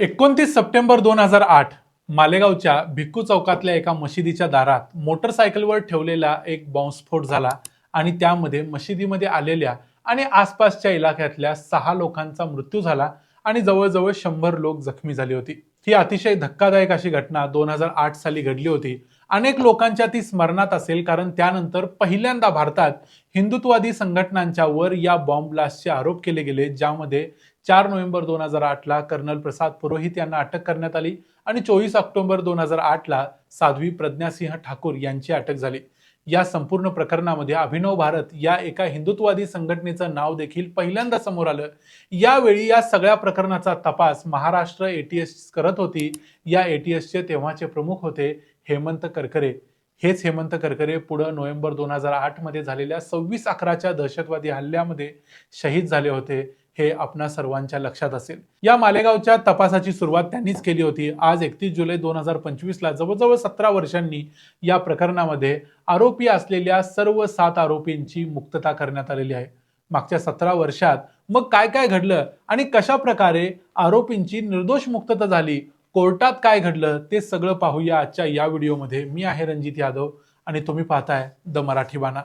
एकोणतीस सप्टेंबर दोन हजार आठ मालेगावच्या भिक्कू चौकातल्या एका मशिदीच्या दारात मोटरसायकलवर ठेवलेला एक बॉम्बस्फोट झाला आणि त्यामध्ये मशिदीमध्ये आलेल्या आणि आसपासच्या इलाक्यातल्या सहा लोकांचा मृत्यू झाला आणि जवळजवळ शंभर लोक जखमी झाली होती. ही अतिशय धक्कादायक अशी घटना दोन हजार आठ साली घडली होती. अनेक लोकांच्या ती स्मरणात असेल कारण त्यानंतर पहिल्यांदा भारतात हिंदुत्ववादी संघटनांच्या वर या बॉम्ब ब्लास्टचे आरोप केले गेले ज्यामध्ये चार नोव्हेंबर दोन हजार आठला कर्नल प्रसाद पुरोहित यांना अटक करण्यात आली आणि चोवीस ऑक्टोबर दोन हजार आठला साध्वी प्रज्ञासिंह ठाकूर यांची अटक झाली. या संपूर्ण प्रकरणामध्ये अभिनव भारत या एका हिंदुत्ववादी संघटनेचं नाव देखील पहिल्यांदा समोर आलं. यावेळी या सगळ्या प्रकरणाचा तपास महाराष्ट्र एटीएस करत होती. या एटीएसचे तेव्हाचे प्रमुख होते हेमंत करकरे. हेच हेमंत करकरे पुढं नोव्हेंबर दोन हजार आठमध्ये झालेल्या सव्वीस अकराच्या दहशतवादी हल्ल्यामध्ये शहीद झाले होते हे आपणा सर्वांच्या लक्षात असेल. या मालेगावच्या तपासाची सुरुवात त्यांनीच केली होती. आज एकतीस जुलै दोन हजार पंचवीसला जवळजवळ सतरा वर्षांनी या प्रकरणामध्ये आरोपी असलेल्या सर्व सात आरोपींची मुक्तता करण्यात आलेली आहे. मागच्या सतरा वर्षात मग काय काय घडलं आणि कशा प्रकारे आरोपींची निर्दोष मुक्तता झाली कोर्टात काय घडलं ते सगळं पाहूया आजच्या या व्हिडिओमध्ये. मी आहे रणजित यादव आणि तुम्ही पाहताय द मराठी बाणा.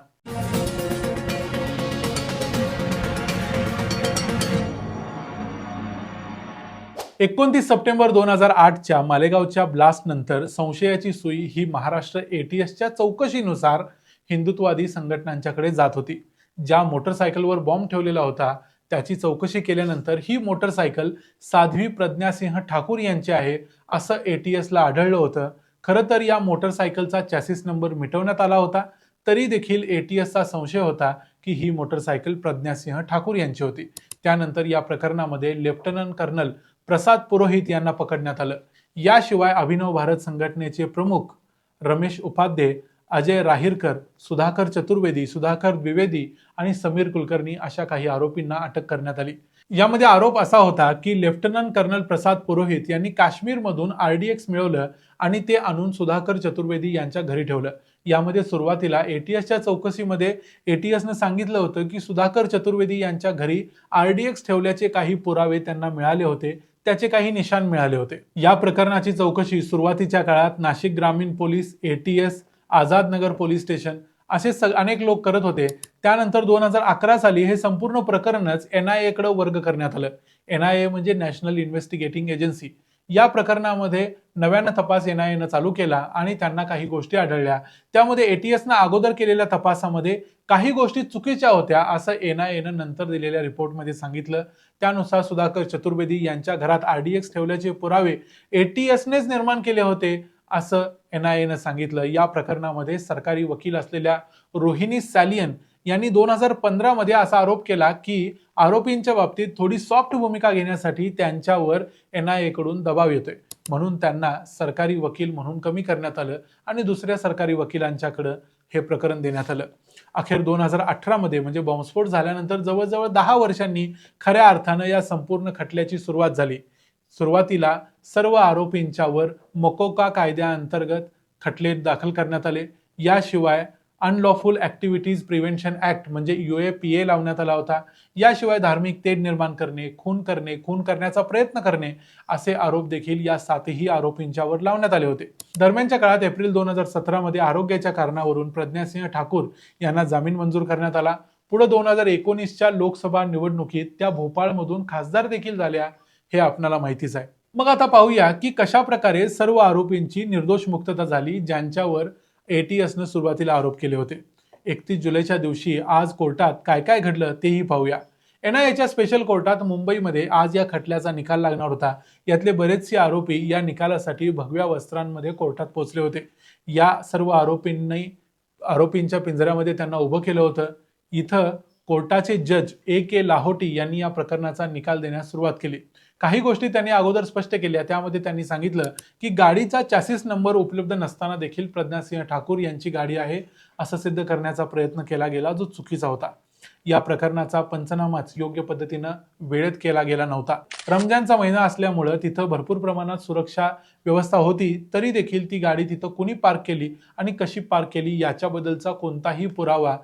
एकोणतीस सप्टेंबर दोन हजार आठच्या मालेगावच्या ब्लास्ट नंतर संशयाची सुई ही महाराष्ट्र एटीएसच्या चौकशीनुसार हिंदुत्ववादी संघटनांच्याकडे जात होती. ज्या मोटरसायकलवर बॉम्ब ठेवलेला होता त्याची चौकशी केल्यानंतर ही मोटरसायकल साध्वी प्रज्ञासिंह ठाकूर यांची आहे असं एटीएसला आढळलं होतं. खरं तर या मोटरसायकलचा चॅसिस नंबर मिटवण्यात आला होता. तरी देखील एटीएसचा संशय होता की ही मोटरसायकल प्रज्ञासिंह ठाकूर यांची होती. त्यानंतर या प्रकरणामध्ये लेफ्टनंट कर्नल प्रसाद पुरोहित यांना पकडण्यात आलं. याशिवाय अभिनव भारत संघटनेचे प्रमुख रमेश उपाध्ये अजय राहीरकर सुधाकर चतुर्वेदी सुधाकर द्विवेदी आणि समीर कुलकर्णी अशा काही आरोपींना अटक करण्यात आली. यामध्ये आरोप असा होता की लेफ्टनंट कर्नल प्रसाद पुरोहित यांनी काश्मीरमधून आरडीएक्स मिळवलं आणि ते आणून सुधाकर चतुर्वेदी यांच्या घरी ठेवलं. यामध्ये सुरुवातीला एटीएसच्या चौकशीमध्ये एटीएसनं सांगितलं होतं की सुधाकर चतुर्वेदी यांच्या घरी आरडीएक्स ठेवल्याचे काही पुरावे त्यांना मिळाले होते त्याचे काही निशाण मिळाले होते. या प्रकरणाची चौकशी सुरुवातीच्या काळात नाशिक ग्रामीण police ATS Azad Nagar police station असे सग अनेक लोक करत होते. त्यानंतर दोन हजार अकरा साली हे संपूर्ण प्रकरणच एन आय एकडे वर्ग करण्यात आलं. एन आय ए म्हणजे नॅशनल इन्व्हेस्टिगेटिंग एजन्सी. या प्रकरणामध्ये नव्यानं तपास एन आय एनं चालू केला आणि त्यांना काही गोष्टी आढळल्या. त्यामध्ये एटीएसनं अगोदर केलेल्या तपासामध्ये काही गोष्टी चुकीच्या होत्या असं एन आय एनं नंतर दिलेल्या रिपोर्टमध्ये सांगितलं. त्यानुसार सुधाकर चतुर्वेदी यांच्या घरात आर डी एक्स ठेवल्याचे पुरावे एटीएसनेच निर्माण केले होते. असं एन आय एनं सांगितलं. या प्रकरणामध्ये सरकारी वकील असलेल्या रोहिणी सॅलियन यांनी दोन हजार पंधरामध्ये असा आरोप केला की आरोपींच्या बाबतीत थोडी सॉफ्ट भूमिका घेण्यासाठी त्यांच्यावर एन आय एकडून दबाव येतोय. म्हणून त्यांना सरकारी वकील म्हणून कमी करण्यात आलं आणि दुसऱ्या सरकारी वकिलांच्याकडं हे प्रकरण देण्यात आलं. अखेर दोन हजार अठरामध्ये म्हणजे बॉम्बस्फोट झाल्यानंतर जवळजवळ दहा वर्षांनी खऱ्या अर्थानं या संपूर्ण खटल्याची सुरुवात झाली. सुरुवातीला सर्व आरोपींच्यावर मकोका कायद्याअंतर्गत खटले दाखल करण्यात आले. याशिवाय अनलॉफुल ॲक्टिव्हिटीज प्रिव्हेन्शन ॲक्ट म्हणजे यू ए पी ए लावण्यात आला होता. याशिवाय धार्मिक तेढ निर्माण करणे खून करणे खून करण्याचा प्रयत्न करणे असे आरोप देखील या सातही आरोपींच्यावर लावण्यात आले होते. दरम्यानच्या काळात एप्रिल दोन हजार सतरामध्ये आरोग्याच्या कारणावरून प्रज्ञासिंह ठाकूर यांना जामीन मंजूर करण्यात आला. पुढे दोन हजार एकोणीसच्या लोकसभा निवडणुकीत त्या भोपाळमधून खासदार देखील झाल्या. हे आपणाला माहितीच आहे. मग आता पाहूया की कशा प्रकारे सर्व आरोपींची निर्दोष मुक्तता झाली ज्यांच्यावर एटीएसनं सुरुवातीला आरोप केले होते. एकतीस जुलैच्या दिवशी आज कोर्टात काय काय घडलं तेही पाहूया. एन आय स्पेशल कोर्टात मुंबईमध्ये आज या खटल्याचा निकाल लागणार होता. यातले बरेचसे आरोपी या निकालासाठी भगव्या वस्त्रांमध्ये कोर्टात पोहोचले होते. या सर्व आरोपींनी आरोपींच्या पिंजऱ्यामध्ये त्यांना उभं केलं होतं. इथं कोर्टाचे जज ए के लाहोटी यांनी या प्रकरणाचा निकाल देण्यास सुरुवात केली. काही गोष्टी त्यांनी अगोदर स्पष्ट केल्या. त्यामध्ये त्यांनी सांगितलं की गाडीचा चॅसिस नंबर उपलब्ध नसताना देखील प्रज्ञासिंह ठाकूर यांची गाडी आहे असं सिद्ध करण्याचा प्रयत्न केला गेला जो चुकीचा होता. या प्रकरणाचा पंचनामाच योग्य पद्धतीनं वेळेत केला गेला नव्हता. रमजानचा महिना असल्यामुळं तिथं भरपूर प्रमाणात सुरक्षा व्यवस्था होती तरी देखील ती गाडी तिथं कुणी पार्क केली आणि कशी पार्क केली याच्याबद्दलचा कोणताही पुरावा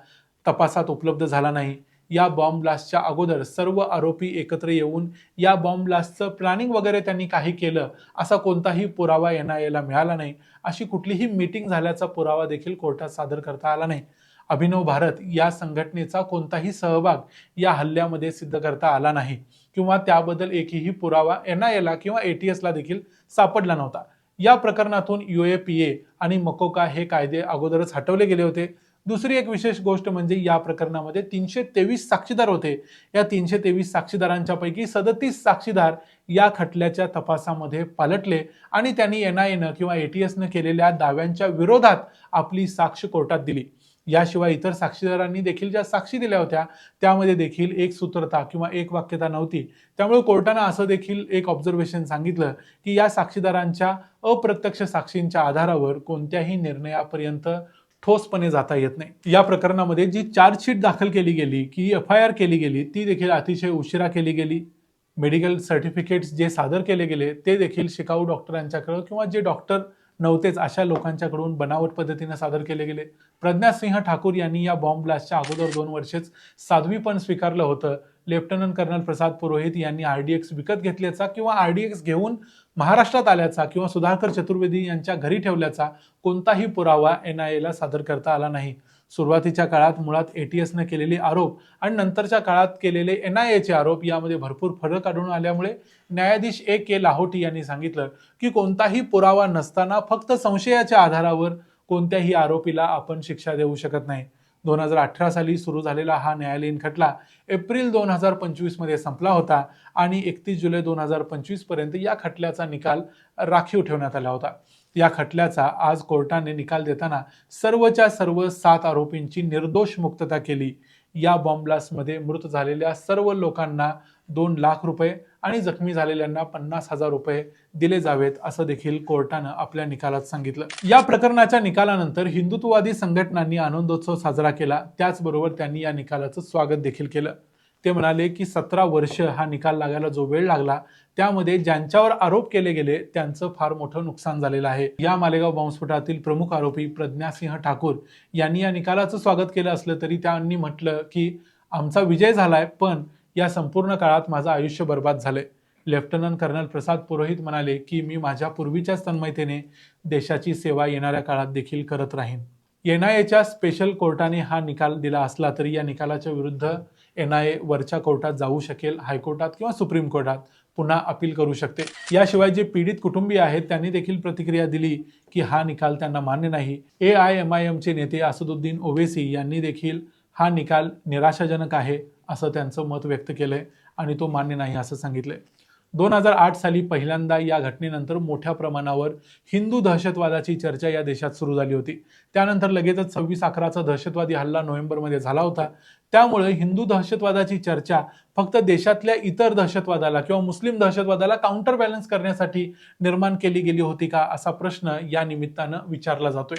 तपासात उपलब्ध झाला नाही. या बॉम्ब ब्लास्टच्या अगोदर सर्व आरोपी एकत्र येऊन या बॉम्ब ब्लास्टचं प्लॅनिंग वगैरे त्यांनी काही केलं असा कोणताही पुरावा एन आय एला मिळाला नाही. अशी कुठलीही मीटिंग झाल्याचा पुरावा देखील कोर्टात सादर करता आला नाही. अभिनव भारत या संघटनेचा कोणताही सहभाग या हल्ल्यामध्ये सिद्ध करता आला नाही किंवा त्याबद्दल एकही पुरावा एन आय एला किंवा एटीएसला देखील सापडला नव्हता. या प्रकरणातून युएपीए आणि मकोका हे कायदे अगोदरच हटवले गेले होते. दुसरी एक विशेष गोष्ट म्हणजे या प्रकरणामध्ये तीनशे तेवीस साक्षीदार होते. या तीनशे तेवीस साक्षीदारांच्या पैकी सदतीस साक्षीदार या खटल्याच्या तपासामध्ये पालटले आणि त्यांनी एन आय एनं किंवा एटीएसनं केलेल्या दाव्यांच्या विरोधात आपली साक्ष कोर्टात दिली. याशिवाय इतर साक्षीदारांनी देखील ज्या साक्षी दिल्या होत्या त्यामध्ये देखील एक सूत्रता किंवा एक वाक्यता नव्हती. त्यामुळे कोर्टानं असं देखील एक ऑब्झर्वेशन सांगितलं की या साक्षीदारांच्या अप्रत्यक्ष साक्षींच्या आधारावर कोणत्याही निर्णयापर्यंत ठोसपणे जाता येत नाही. या प्रकरणामध्ये जी चार्जशीट दाखल केली गेली की एफ आय आर केली गेली ती देखील अतिशय उशिरा केली गेली. मेडिकल सर्टिफिकेट्स जे सादर केले गेले ते देखील शिकाऊ डॉक्टरांच्याकडं किंवा जे डॉक्टर नव्हतेच अशा लोकांच्याकडून बनावट पद्धतीने सादर केले गेले. प्रज्ञासिंह ठाकूर यांनी या बॉम्ब ब्लास्टच्या अगोदर दोन वर्षेच साध्वीपण स्वीकारलं होतं. लेफ्टनंट कर्नल प्रसाद पुरोहित यांनी आरडीएक्स विकत घेतल्याचा किंवा आरडीएक्स घेऊन महाराष्ट्रात आल्याचा किंवा सुधाकर चतुर्वेदी यांच्या घरी ठेवल्याचा कोणताही पुरावा एन आय एला सादर करता आला नाही. सुरुवातीच्या काळात मुळात एटीएसनं केलेले आरोप आणि नंतरच्या काळात केलेले एन आय एचे आरोप यामध्ये भरपूर फरक आढळून आल्यामुळे न्यायाधीश ए के लाहोटी यांनी सांगितलं की कोणताही पुरावा नसताना फक्त संशयाच्या आधारावर कोणत्याही आरोपीला आपण शिक्षा देऊ शकत नाही. दोन हजार अठरा साली सुरू झालेला हा न्यायालयीन खटला एप्रिल दोन हजार पंचवीसमध्ये संपला होता आणि एकतीस जुलै दोन हजार पंचवीसपर्यंत या खटल्याचा निकाल राखीव ठेवण्यात आला होता. या खटल्याचा आज कोर्टाने निकाल देताना सर्वच्या सर्व सात आरोपींची निर्दोष मुक्तता केली. या बॉम्ब ब्लास्टमध्ये मृत झालेल्या सर्व लोकांना दोन लाख रुपये आणि जखमी झालेल्यांना पन्नास हजार रुपये दिले जावेत असं देखील कोर्टानं आपल्या निकालात सांगितलं. या प्रकरणाच्या निकालानंतर हिंदुत्ववादी संघटनांनी आनंदोत्सव साजरा केला. त्याचबरोबर त्यांनी या निकालाचं स्वागत देखील केलं. ते म्हणाले की सतरा वर्ष हा निकाल लागायला जो वेळ लागला त्यामध्ये ज्यांच्यावर आरोप केले गेले त्यांचं फार मोठं नुकसान झालेलं आहे. या मालेगाव बॉम्बस्फोटातील प्रमुख आरोपी प्रज्ञासिंह ठाकूर यांनी या निकालाचं स्वागत केलं असलं तरी त्यांनी म्हटलं की आमचा विजय झालाय पण या संपूर्ण काळात माझं आयुष्य बर्बाद झालंय. लेफ्टनंट कर्नल प्रसाद पुरोहित म्हणाले की मी माझ्या पूर्वीच्याच तन्मयतेने देशाची सेवा येणाऱ्या काळात देखील करत राहीन. एन आय एच्या स्पेशल कोर्टाने हा निकाल दिला असला तरी या निकालाच्या विरुद्ध एन आय ए वरच्या कोर्टात जाऊ शकेल हायकोर्टात किंवा सुप्रीम कोर्टात पुन्हा अपील करू शकते. याशिवाय जे पीडित कुटुंबीय आहेत त्यांनी देखील प्रतिक्रिया दिली की हा निकाल त्यांना मान्य नाही. ए आय एम आय एमचे नेते असदुद्दीन ओवेसी यांनी देखील हा निकाल निराशाजनक आहे असं त्यांचं मत व्यक्त केलंय आणि तो मान्य नाही असं सांगितलंय. दोन हजार आठ साली पहिल्यांदा या घटनेनंतर मोठ्या प्रमाणावर हिंदू दहशतवादाची चर्चा या देशात सुरू झाली होती. त्यानंतर लगेचच सव्वीस अकराचा दहशतवादी हल्ला नोव्हेंबरमध्ये झाला होता. त्यामुळे हिंदू दहशतवादाची चर्चा फक्त देशातल्या इतर दहशतवादाला किंवा मुस्लिम दहशतवादाला काउंटर बॅलन्स करण्यासाठी निर्माण केली गेली होती का असा प्रश्न या निमित्तानं विचारला जातोय.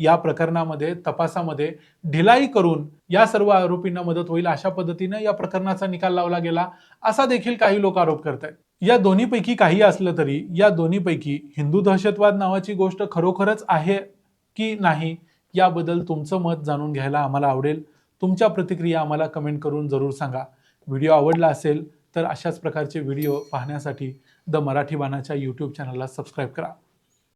या प्रकरणामध्ये तपासामध्ये ढिलाई करून या सर्व आरोपींना मदत होईल अशा पद्धतीनं या प्रकरणाचा निकाल लावला गेला असा देखील काही लोक आरोप करत आहेत या दोन्हीपैकी काही असलं तरी या दोन्हीपैकी हिंदू दहशतवाद नावाची गोष्ट खरोखरच आहे की नाही याबद्दल तुमचं मत जाणून घ्यायला आम्हाला आवडेल. तुमच्या प्रतिक्रिया आम्हाला कमेंट करून जरूर सांगा. व्हिडिओ आवडला असेल तर अशाच प्रकारचे व्हिडिओ पाहण्यासाठी द मराठी बाणाच्या यूट्यूब चॅनलला सबस्क्राईब करा.